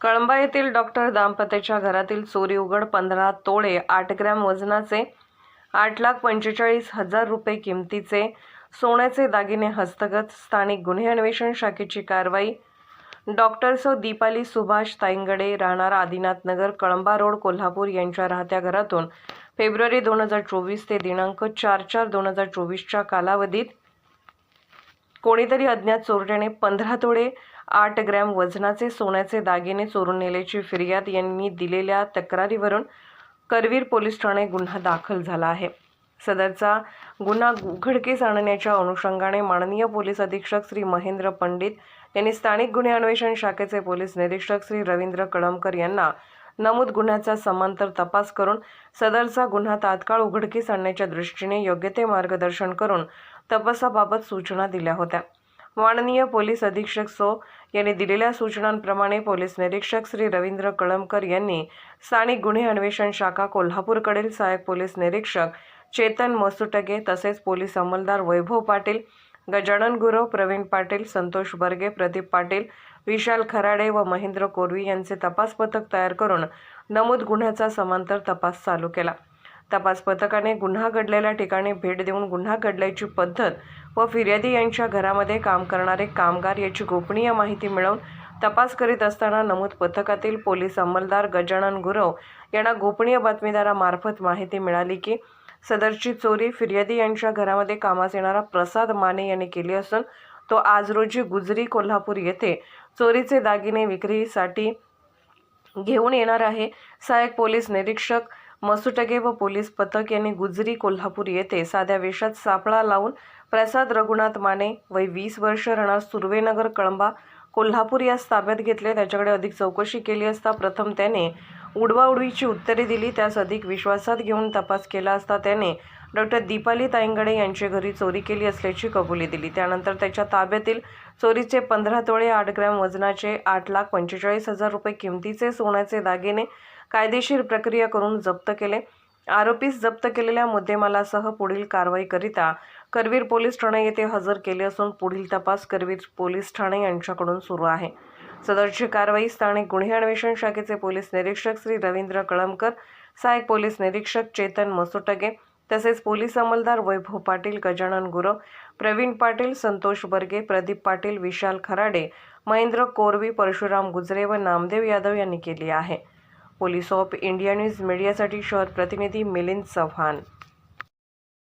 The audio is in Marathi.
कळंबा येथील डॉक्टर दाम्पत्याच्या घरातील चोरी उघड पंधरा तोळे आठ ग्रॅम वजनाचे आठ लाख पंचेचाळीस हजार रुपये किमतीचे सोन्याचे दागिने हस्तगत स्थानिक गुन्हे अन्वेषण शाखेची कारवाई. डॉक्टर सौ दीपाली सुभाष ताईंगडे राहणार आदिनाथ नगर कळंबा रोड कोल्हापूर यांच्या राहत्या घरातून फेब्रुवारी दोन हजार चोवीस ते दिनांक चार चार दोन हजार चोवीसच्या कालावधीत कोणीतरी अज्ञात चोरट्याने पंधरा तोडे आठ ग्रॅम वजनाचे सोन्याचे दागिने चोरून नेल्याची फिर्याद यांनी दिलेल्या तक्रारीवरून करवीर पोलीस ठाणे गुन्हा दाखल झाला आहे. सदरचा गुन्हा उघडकीस आणण्याच्या अनुषंगाने माननीय पोलीस अधीक्षक श्री महेंद्र पंडित यांनी स्थानिक गुन्हे अन्वेषण शाखेचे पोलीस निरीक्षक श्री रवींद्र कळमकर यांना नमूद गुन्ह्याचा समांतर तपास करून सदरचा गुन्हा तात्काळ उघडकीस आणण्याच्या दृष्टीने योग्य ते मार्गदर्शन करून तपासाबाबत सूचना दिल्या होत्या. माननीय पोलीस अधीक्षक सो यांनी दिलेल्या सूचनांप्रमाणे पोलीस निरीक्षक श्री रवींद्र कळमकर यांनी स्थानिक गुन्हे अन्वेषण शाखा कोल्हापूरकडील सहाय्यक पोलीस निरीक्षक चेतन मसुटगे तसेच पोलीस अंमलदार वैभव पाटील गजानन गुरव प्रवीण पाटील संतोष बर्गे प्रदीप पाटील विशाल खराडे व महेंद्र कोरवी यांचे तपास पथक तयार करून नमूद गुन्ह्याचा समांतर तपास चालू केला. तपास पथकाने गुन्हा घडलेल्या ठिकाणी भेट देऊन गुन्हा घडल्याची पद्धत व फिर्यादी यांच्या घरामध्ये काम करणारे कामगार याची गोपनीय माहिती मिळवून तपास करीत असताना नमूद पथकातील पोलीस अंमलदार गजानन गुरव यांना गोपनीय बातमीदारामार्फत माहिती मिळाली की सदरची चोरी फिर्यादी यांच्या घरामध्ये कामास येणारा प्रसाद माने यांनी केली असून तो आज रोजी गुजरी कोल्हापूर येथे चोरीचे दागिने विक्रीसाठी घेऊन येणार आहे. सहाय्यक पोलीस निरीक्षक मसुटगे व पोलीस पथक यांनी गुजरी कोल्हापूर येथे साध्या वेशात सापळा लावून प्रसाद रघुनाथ माने वय वीस वर्ष राहणार सुर्वेनगर कळंबा कोल्हापूर यास ताब्यात घेतले. त्याच्याकडे अधिक चौकशी केली असता प्रथम त्याने उडवाउडवीची उत्तरे दिली त्यास अधिक विश्वासात घेऊन तपास केला असता त्याने. डॉक्टर दीपाली ताईंगडे यांच्या घरी चोरी केली असल्याची कबुली दिली. त्यानंतर त्याच्या ताब्यातील चोरीचे पंधरा तोळे आठ ग्रॅम वजनाचे आठ लाख पंचेचाळीस हजार रुपये किमतीचे सोन्याचे दागिने कायदेशीर प्रक्रिया करून जप्त केले. आरोपीस जप्त केलेल्या मुद्देमालासह पुढील कारवाईकरिता करवीर पोलीस ठाणे येथे हजर केले असून पुढील तपास करवीर पोलीस ठाणे यांच्याकडून सुरू आहे. सदरची कारवाई स्थानिक गुन्हे अन्वेषण शाखेचे पोलीस निरीक्षक श्री रवींद्र कळमकर सहाय्यक पोलीस निरीक्षक चेतन मसुटगे तसेच पोलीस अंमलदार वैभव पाटील गजानन गुरव प्रवीण पाटील संतोष बर्गे प्रदीप पाटील विशाल खराडे महेंद्र कोरवी परशुराम गुजरे व नामदेव यादव यांनी केली आहे. पोलीस ऑफ इंडिया न्यूज मीडियासाठी शहर प्रतिनिधी मिलिंद चव्हाण.